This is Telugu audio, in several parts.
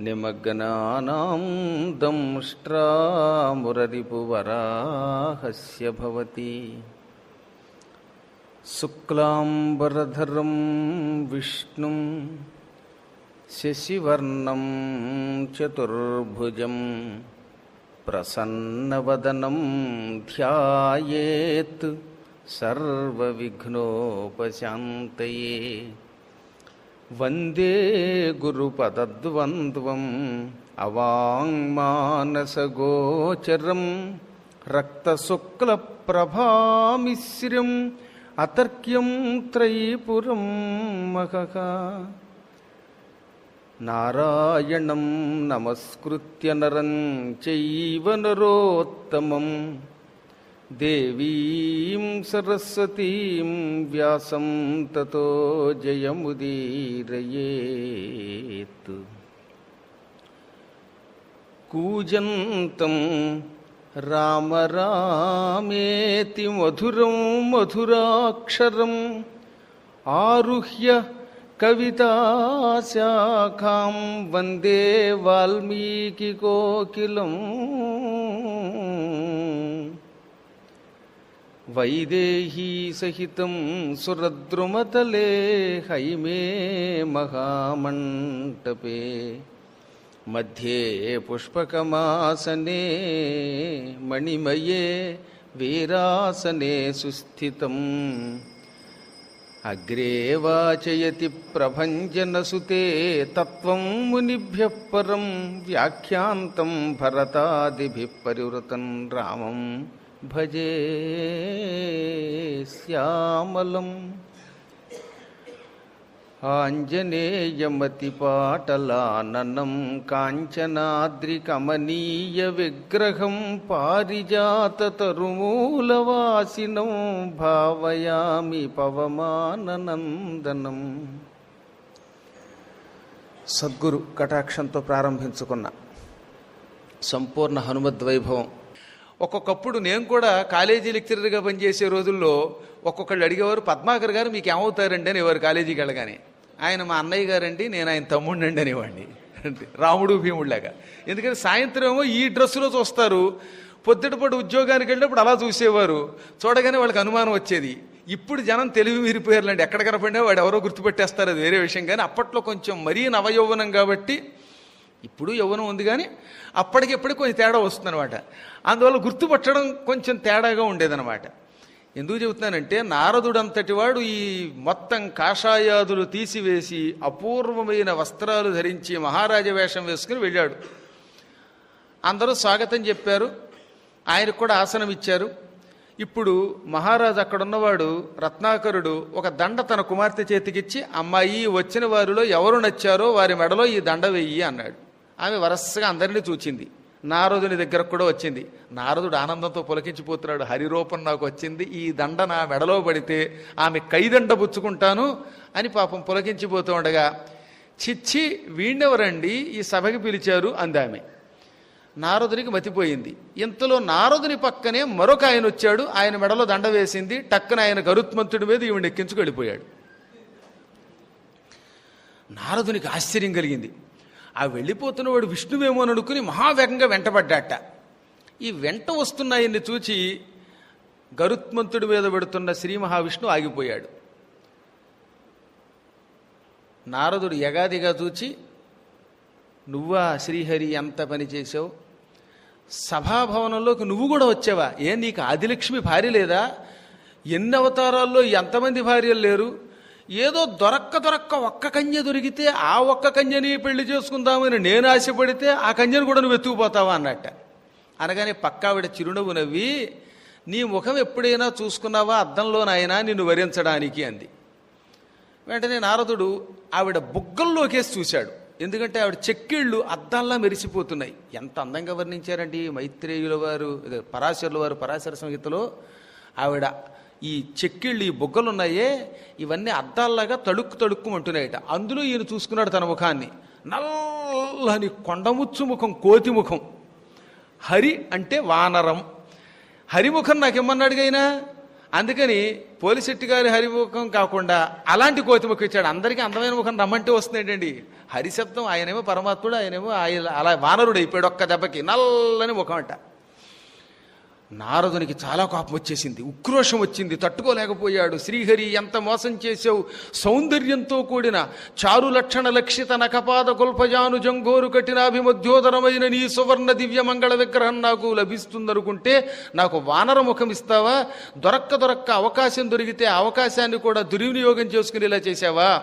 निमग्नानां दंष्ट्रामुररिपुवराहस्य भवति। शुक्लाम्बरधरं विष्णुं शशिवर्णं चतुर्भुजं प्रसन्नवदनं ध्यायेत् सर्वविघ्नोपशान्तये। వందే గురుపదద్వంద్వం అవాంగ్మానసగోచరం రక్తశుక్లప్రభామిశ్రం అతర్క్యం త్రైపురం మహక నారాయణం నమస్కృత్య నరం చైవ నరోత్తమం देवीं सरस्वतीं व्यासं ततो जयमुदीरयेत्। कूजन्तं राम रामेति मधुरं मधुराक्षरम् आरुह्य कविताशाखां वंदे वाल्मीकिकोकिलम्। वैदेहीसहितं सुरद्रुमतले हैमे महामण्टपे। मध्ये पुष्पकमासने मणिमये वीरासने सुस्थितम् अग्रे वाचयति प्रभञ्जनसुते तत्त्वं मुनिभ्यः परं व्याख्यान्तं भरतादिभिः परिवृतं रामम्। భజే శ్యామలం. ఆంజనేయమతిపాటలానం కాంచనాద్రికమనీయ విగ్రహం పారిజాతరుమూలవాసినం భావయామి పవమాననందనం. సద్గురు కటాక్షంతో ప్రారంభించుకున్న సంపూర్ణ హనుమద్వైభవం ఒక్కొక్కప్పుడు నేను కూడా కాలేజీ లెక్చరర్గా పనిచేసే రోజుల్లో ఒక్కొక్కళ్ళు అడిగేవారు పద్మాకర్ గారు మీకు ఏమవుతారండి అనేవారు కాలేజీకి వెళ్ళగానే. ఆయన మా అన్నయ్య గారండి నేను ఆయన తమ్ముడినండి అనేవాడిని. అంటే రాముడు భీముడిలాగా. ఎందుకంటే సాయంత్రం ఏమో ఈ డ్రెస్సులో చూస్తారు. పొద్దుటపాటు ఉద్యోగానికి వెళ్ళినప్పుడు అలా చూసేవారు. చూడగానే వాళ్ళకి అనుమానం వచ్చేది. ఇప్పుడు జనం తెలివి మీరిపోయారులేండి. ఎక్కడ కనపడినా వాడు ఎవరో గుర్తుపెట్టేస్తారు అది వేరే విషయం. కానీ అప్పట్లో కొంచెం మరీ నవయౌవనం కాబట్టి ఇప్పుడు యవ్వనం ఉంది కానీ అప్పటికిప్పుడు కొంచెం తేడా వస్తుందన్నమాట. అందువల్ల గుర్తుపట్టడం కొంచెం తేడాగా ఉండేదన్నమాట. ఎందుకు చెబుతున్నానంటే నారదుడంతటి వాడు ఈ మొత్తం కాషాయాదులు తీసివేసి అపూర్వమైన వస్త్రాలు ధరించి మహారాజ వేషం వేసుకుని వెళ్ళాడు. అందరూ స్వాగతం చెప్పారు. ఆయనకు కూడా ఆసనం ఇచ్చారు. ఇప్పుడు మహారాజు అక్కడున్నవాడు రత్నాకరుడు ఒక దండ తన కుమార్తె చేతికిచ్చి అమ్మాయి వచ్చిన వారిలో ఎవరు నచ్చారో వారి మెడలో ఈ దండ వెయ్యి అన్నాడు. ఆమె వరసగా అందరినీ చూచింది. నారదుని దగ్గరకు కూడా వచ్చింది. నారదుడు ఆనందంతో పులకించిపోతున్నాడు. హరిరూపం నాకు వచ్చింది. ఈ దండ నా మెడలో పడితే ఆమె కైదండ పుచ్చుకుంటాను అని పాపం పులకించిపోతూ ఉండగా చిచ్చి వీణెవరండి ఈ సభకి పిలిచారు అందామె. నారదునికి మతిపోయింది. ఇంతలో నారదుని పక్కనే మరొక ఆయన వచ్చాడు. ఆయన మెడలో దండ వేసింది. టక్కన ఆయన గరుత్మంతుడి మీద ఈవిడ ఎక్కించుకు వెళ్ళిపోయాడు నారదునికి ఆశ్చర్యం కలిగింది. ఆ వెళ్ళిపోతున్నవాడు విష్ణువేమో అని అనుకుని మహావేగంగా వెంటబడ్డాట. ఈ వెంట వస్తున్నాయని చూచి గరుత్మంతుడి మీద పెడుతున్న శ్రీ మహావిష్ణువు ఆగిపోయాడు. నారదుడు యగాదిగా చూచి నువ్వా శ్రీహరి ఎంత పని చేసావు సభాభవనంలోకి నువ్వు కూడా వచ్చావా? ఏ నీకు ఆదిలక్ష్మి భార్య లేదా? ఎన్ని అవతారాల్లో ఎంతమంది భార్యలు లేరు? ఏదో దొరక్క దొరక్క ఒక్క కన్య దొరికితే ఆ ఒక్క కన్యని పెళ్ళి చేసుకుందామని నేను ఆశపడితే ఆ కన్యను కూడా నువ్వు వెతుకుపోతావా అన్నట్ట. అనగానే పక్కావిడ చిరునవ్వు నవ్వి నీ ముఖం ఎప్పుడైనా చూసుకున్నావా అద్దంలోనైనా నిన్ను వరించడానికి అంది. వెంటనే నారదుడు ఆవిడ బుగ్గల్లోకేసి చూశాడు. ఎందుకంటే ఆవిడ చెక్కిళ్ళు అద్దాల్లా మెరిసిపోతున్నాయి. ఎంత అందంగా వర్ణించారండి మైత్రేయుల వారు ఇదే పరాశరుల వారు పరాశర సంహితలో ఆవిడ ఈ చెక్కిళ్ళు ఈ బొగ్గలు ఉన్నాయే ఇవన్నీ అద్దాల్లాగా తడుక్కు తడుక్కుమంటున్నాయట అందులో ఈయన చూసుకున్నాడు తన ముఖాన్ని. నల్లని కొండముచ్చు ముఖం కోతి ముఖం. హరి అంటే వానరం. హరిముఖం నాకు ఇమ్మన్నాడు అయినా అందుకని పోలిశెట్టి గారి హరిముఖం కాకుండా అలాంటి కోతిముఖం ఇచ్చాడు. అందరికీ అందమైన ముఖం రమ్మంటే వస్తుందేంటండి? హరిశబ్దం ఆయనేమో పరమాత్ముడు ఆయనేమో ఆయన అలా వానరుడు అయిపోయాడు ఒక్క దెబ్బకి. నల్లని ముఖం అంట. నారదునికి చాలా కోపం వచ్చేసింది. ఉక్రోషం వచ్చింది. తట్టుకోలేకపోయాడు. శ్రీహరి ఎంత మోసం చేసావు సౌందర్యంతో కూడిన చారు లక్షణ లక్షిత నకపాద కుల్పజాను జంగోరు కఠినాభిమధ్యోదరమైన నీ సువర్ణ దివ్య మంగళ విగ్రహం నాకు లభిస్తుందనుకుంటే నాకు వానర ముఖం ఇస్తావా? దొరక్క దొరక్క అవకాశం దొరికితే అవకాశాన్ని కూడా దుర్వినియోగం చేసుకునేలా చేశావా?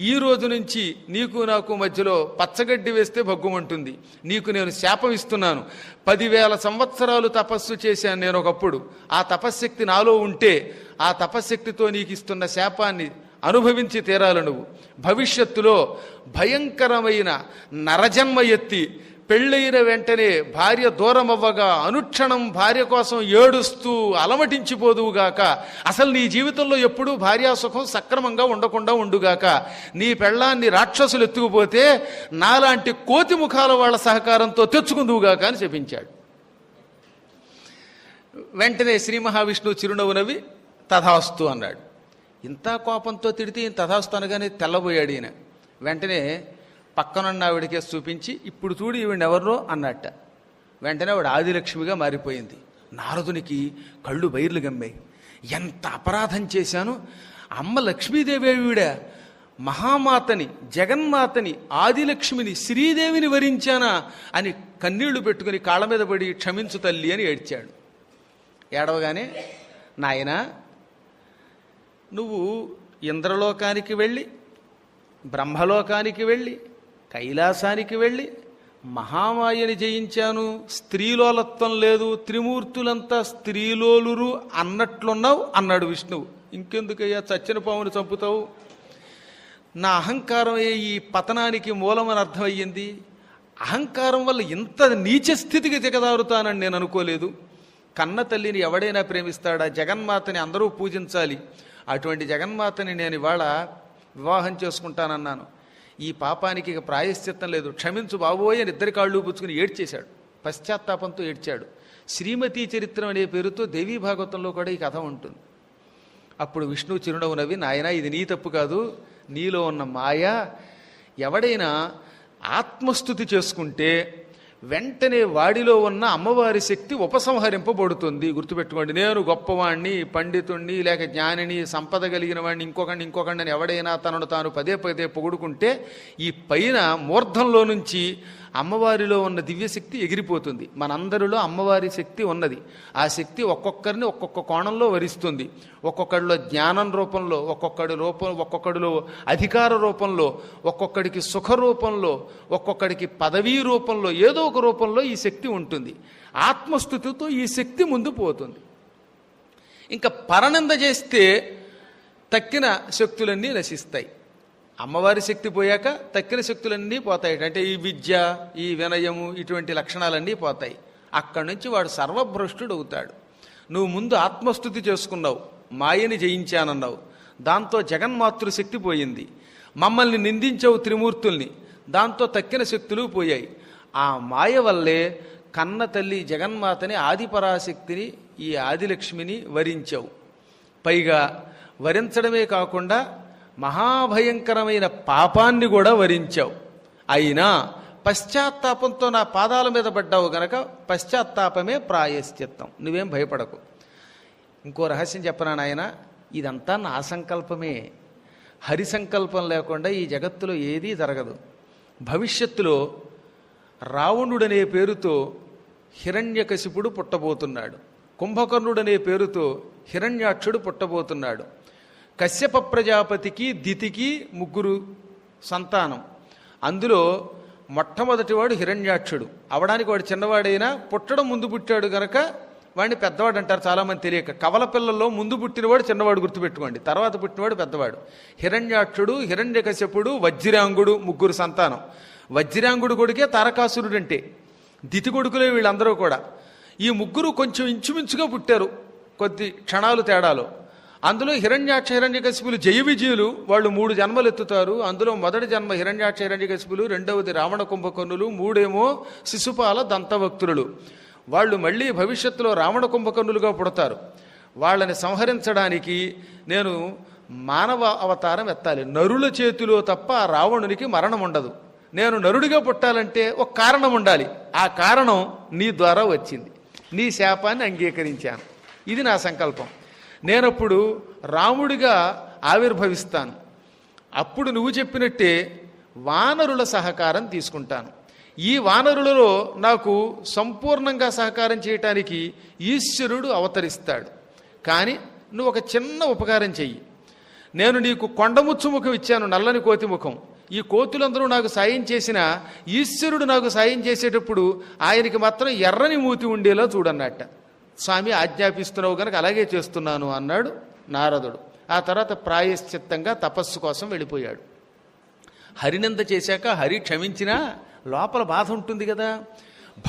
ఈ రోజు నుంచి నీకు నాకు మధ్యలో పచ్చగడ్డి వేస్తే భగ్గుమంటుంది. నీకు నేను శాపం ఇస్తున్నాను. పదివేల సంవత్సరాలు తపస్సు చేశాను నేను ఒకప్పుడు. ఆ తపశ్శక్తి నాలో ఉంటే ఆ తపశ్శక్తితో నీకు ఇస్తున్న శాపాన్ని అనుభవించి తీరాలి నువ్వు. భవిష్యత్తులో భయంకరమైన నరజన్మ ఎత్తి పెళ్ళైన వెంటనే భార్య దూరం అవ్వగా అనుక్షణం భార్య కోసం ఏడుస్తూ అలమటించిపోదువుగాక. అసలు నీ జీవితంలో ఎప్పుడూ భార్యాసుఖం సక్రమంగా ఉండకుండా ఉండుగాక. నీ పెళ్ళాన్ని రాక్షసులు ఎత్తుకుపోతే నాలాంటి కోతి ముఖాల వాళ్ళ సహకారంతో తెచ్చుకుందువుగాక అని చెప్పించాడు. వెంటనే శ్రీ మహావిష్ణువు చిరునవ్వు నవ్వి తథాస్తు అన్నాడు. ఇంత కోపంతో తిడితే ఈయన తథాస్తు అనగానే తెల్లబోయాడు ఈయన. వెంటనే పక్కనున్న ఆవిడకే చూపించి ఇప్పుడు చూడు ఈవిడ ఎవరో అన్నట్ట. వెంటనే ఆవిడ ఆదిలక్ష్మిగా మారిపోయింది. నారదునికి కళ్ళు బైర్లు గమ్మాయి. ఎంత అపరాధం చేశాను? అమ్మ లక్ష్మీదేవి ఈవిడ. మహామాతని జగన్మాతని ఆదిలక్ష్మిని శ్రీదేవిని వరించానా? అని కన్నీళ్ళు పెట్టుకుని కాళ్ళ మీద పడి క్షమించు తల్లి అని ఏడ్చాడు. ఏడవగానే నాయన నువ్వు ఇంద్రలోకానికి వెళ్ళి బ్రహ్మలోకానికి వెళ్ళి కైలాసానికి వెళ్ళి మహామాయని జయించాను. స్త్రీలోలత్వం లేదు త్రిమూర్తులంతా స్త్రీలోలురు అన్నట్లున్నావు అన్నాడు విష్ణువు. ఇంకెందుకయ్యా చచ్చిన పాముని చంపుతావు? నా అహంకారం ఈ పతనానికి మూలమని అర్థమయ్యింది? అహంకారం వల్ల ఇంత నీచ స్థితికి దిగదారుతానని నేను అనుకోలేదు. కన్న తల్లిని ఎవడైనా ప్రేమిస్తాడా? జగన్మాతని అందరూ పూజించాలి. అటువంటి జగన్మాతని నేను ఇవాళ వివాహం చేసుకుంటానన్నాను. ఈ పాపానికి ఇక ప్రాయశ్చిత్తం లేదు. క్షమించు బాబోయ్ అని ఇద్దరి కాళ్ళు పుచ్చుకుని ఏడ్చేశాడు. పశ్చాత్తాపంతో ఏడ్చాడు. శ్రీమతి చరిత్రం అనే పేరుతో దేవీ భాగవతంలో కూడా ఈ కథ ఉంటుంది. అప్పుడు విష్ణువు చిరునవ్వు నవ్వి నాయన ఇది నీ తప్పు కాదు. నీలో ఉన్న మాయ. ఎవడైనా ఆత్మస్థుతి చేసుకుంటే వెంటనే వాడిలో ఉన్న అమ్మవారి శక్తి ఉపసంహరింపబడుతుంది. గుర్తుపెట్టుకోండి నేను గొప్పవాణ్ణి పండితుణ్ణి లేక జ్ఞానిని సంపద కలిగిన వాడిని ఇంకొకడిని ఇంకొకడిని ఎవడైనా తనను తాను పదే పదే పొగుడుకుంటే ఈ పైన మూర్ధంలో నుంచి అమ్మవారిలో ఉన్న దివ్యశక్తి ఎగిరిపోతుంది. మనందరిలో అమ్మవారి శక్తి ఉన్నది. ఆ శక్తి ఒక్కొక్కరిని ఒక్కొక్క కోణంలో వరిస్తుంది. ఒక్కొక్కడిలో జ్ఞానం రూపంలో ఒక్కొక్కడి రూపం ఒక్కొక్కడిలో అధికార రూపంలో ఒక్కొక్కడికి సుఖ రూపంలో ఒక్కొక్కడికి పదవీ రూపంలో ఏదో ఒక రూపంలో ఈ శక్తి ఉంటుంది. ఆత్మస్థుతితో ఈ శక్తి ముందు పోతుంది. ఇంకా పరనింద చేస్తే తక్కిన శక్తులన్నీ నశిస్తాయి. అమ్మవారి శక్తి పోయాక తక్కిన శక్తులన్నీ పోతాయి. అంటే ఈ విద్య ఈ వినయము ఇటువంటి లక్షణాలన్నీ పోతాయి. అక్కడి నుంచి వాడు సర్వభ్రష్టుడు అవుతాడు. నువ్వు ముందు ఆత్మస్థుతి చేసుకున్నావు. మాయని జయించానన్నావు. దాంతో జగన్మాతృ శక్తి పోయింది. మమ్మల్ని నిందించావు త్రిమూర్తుల్ని. దాంతో తక్కిన శక్తులు పోయాయి. ఆ మాయ వల్లే కన్న తల్లి జగన్మాతని ఆదిపరాశక్తిని ఈ ఆదిలక్ష్మిని వరించావు. పైగా వరించడమే కాకుండా మహాభయంకరమైన పాపాన్ని కూడా వరించావు. అయినా పశ్చాత్తాపంతో నా పాదాల మీద పడ్డావు గనక పశ్చాత్తాపమే ప్రాయశ్చిత్తం. నువ్వేం భయపడకు. ఇంకో రహస్యం చెప్పనా నాయన? ఇదంతా నా సంకల్పమే. హరి సంకల్పం లేకుండా ఈ జగత్తులో ఏదీ జరగదు. భవిష్యత్తులో రావణుడనే పేరుతో హిరణ్యకశిపుడు పుట్టబోతున్నాడు. కుంభకర్ణుడనే పేరుతో హిరణ్యాక్షుడు పుట్టబోతున్నాడు. కశ్యప ప్రజాపతికి దితికి ముగ్గురు సంతానం. అందులో మొట్టమొదటివాడు హిరణ్యాక్షుడు. అవడానికి వాడు చిన్నవాడైనా పుట్టడం ముందు పుట్టాడు గనక వాడిని పెద్దవాడు అంటారు చాలామంది తెలియక. కవల పిల్లల్లో ముందు పుట్టినవాడు చిన్నవాడు గుర్తుపెట్టుకోండి. తర్వాత పుట్టినవాడు పెద్దవాడు. హిరణ్యాక్షుడు హిరణ్యకశ్యపుడు వజ్రాంగుడు ముగ్గురు సంతానం. వజ్రాంగుడు కొడుకే తారకాసురుడు అంటే దితి కొడుకులే వీళ్ళందరూ కూడా. ఈ ముగ్గురు కొంచెం ఇంచుమించుగా పుట్టారు. కొద్ది క్షణాలు తేడాలో. అందులో హిరణ్యాక్ష హిరణ్యకశిపులు జయ విజయులు వాళ్ళు మూడు జన్మలు ఎత్తుతారు. అందులో మొదటి జన్మ హిరణ్యాక్ష హిరణ్యకశిపులు రెండవది రావణ కుంభకర్ణులు మూడేమో శిశుపాల దంతభక్తులు వాళ్ళు మళ్ళీ భవిష్యత్తులో రావణ కుంభకర్ణులుగా పుడతారు. వాళ్ళని సంహరించడానికి నేను మానవ అవతారం ఎత్తాలి. నరుల చేతిలో తప్ప రావణునికి మరణం ఉండదు. నేను నరుడిగా పుట్టాలంటే ఒక కారణం ఉండాలి. ఆ కారణం నీ ద్వారా వచ్చింది. నీ శాపాన్ని అంగీకరించాను. ఇది నా సంకల్పం. నేనప్పుడు రాముడిగా ఆవిర్భవిస్తాను. అప్పుడు నువ్వు చెప్పినట్టే వానరుల సహకారం తీసుకుంటాను. ఈ వానరులలో నాకు సంపూర్ణంగా సహకారం చేయటానికి ఈశ్వరుడు అవతరిస్తాడు. కానీ నువ్వు ఒక చిన్న ఉపకారం చెయ్యి. నేను నీకు కొండముచ్చు ముఖం ఇచ్చాను నల్లని కోతి ముఖం. ఈ కోతులందరూ నాకు సాయం చేసిన ఈశ్వరుడు నాకు సాయం చేసేటప్పుడు ఆయనకి మాత్రం ఎర్రని మూతి ఉండేలా చూడన్నట్ట. స్వామి ఆజ్ఞాపిస్తున్నావు కనుక అలాగే చేస్తున్నాను అన్నాడు నారదుడు. ఆ తర్వాత ప్రాయశ్చిత్తంగా తపస్సు కోసం వెళ్ళిపోయాడు. హరినింద చేశాక హరి క్షమించినా లోపల బాధ ఉంటుంది కదా.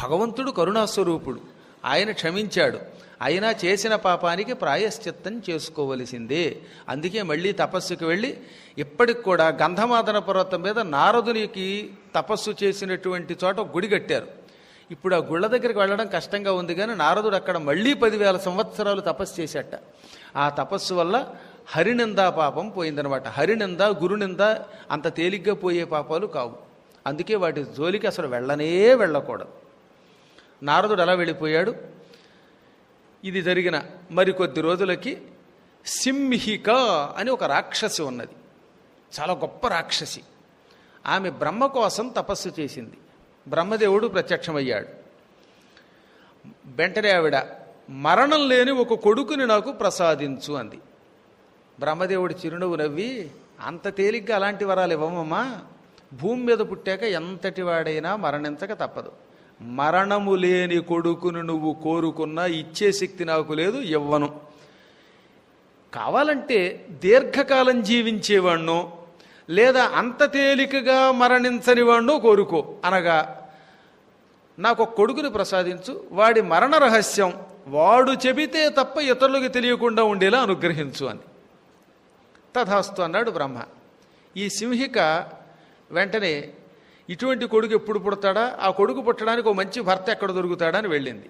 భగవంతుడు కరుణాస్వరూపుడు. ఆయన క్షమించాడు. అయినా చేసిన పాపానికి ప్రాయశ్చిత్తం చేసుకోవలసిందే. అందుకే మళ్ళీ తపస్సుకి వెళ్ళి ఇప్పటికి కూడా గంధమాదన పర్వతం మీద నారదునికి తపస్సు చేసినటువంటి చోట గుడి కట్టారు. ఇప్పుడు ఆ గుళ్ళ దగ్గరికి వెళ్ళడం కష్టంగా ఉంది కానీ నారదుడు అక్కడ మళ్ళీ పదివేల సంవత్సరాలు తపస్సు చేశాట. ఆ తపస్సు వల్ల హరినిందా పాపం పోయిందనమాట హరినింద గురునింద అంత తేలిగ్గా పోయే పాపాలు కావు. అందుకే వాటి జోలికి అసలు వెళ్ళనే వెళ్ళకూడదు. నారదుడు అలా వెళ్ళిపోయాడు. ఇది జరిగిన మరికొద్ది రోజులకి సింహిక అని ఒక రాక్షసి ఉన్నది. చాలా గొప్ప రాక్షసి. ఆమె బ్రహ్మ కోసం తపస్సు చేసింది. బ్రహ్మదేవుడు ప్రత్యక్షమయ్యాడు. వెంటనే ఆవిడ మరణం లేని ఒక కొడుకుని నాకు ప్రసాదించు అంది. బ్రహ్మదేవుడు చిరునవ్వు నవ్వి అంత తేలిగ్గా అలాంటి వరాలు ఇవ్వమమ్మా. భూమి మీద పుట్టాక ఎంతటి వాడైనా మరణించక తప్పదు. మరణము లేని కొడుకును నువ్వు కోరుకున్నా ఇచ్చే శక్తి నాకు లేదు ఇవ్వను. కావాలంటే దీర్ఘకాలం జీవించేవాణ్ణో లేదా అంత తేలికగా మరణించని వాణ్ణో కోరుకో. అనగా నాకు ఒక కొడుకుని ప్రసాదించు వాడి మరణ రహస్యం వాడు చెబితే తప్ప ఇతరులకు తెలియకుండా ఉండేలా అనుగ్రహించు అని. తథాస్తు అన్నాడు బ్రహ్మ. ఈ సింహిక వెంటనే ఇటువంటి కొడుకు ఎప్పుడు పుడతాడా? ఆ కొడుకు పుట్టడానికి ఒక మంచి భర్త ఎక్కడ దొరుకుతాడా అని వెళ్ళింది.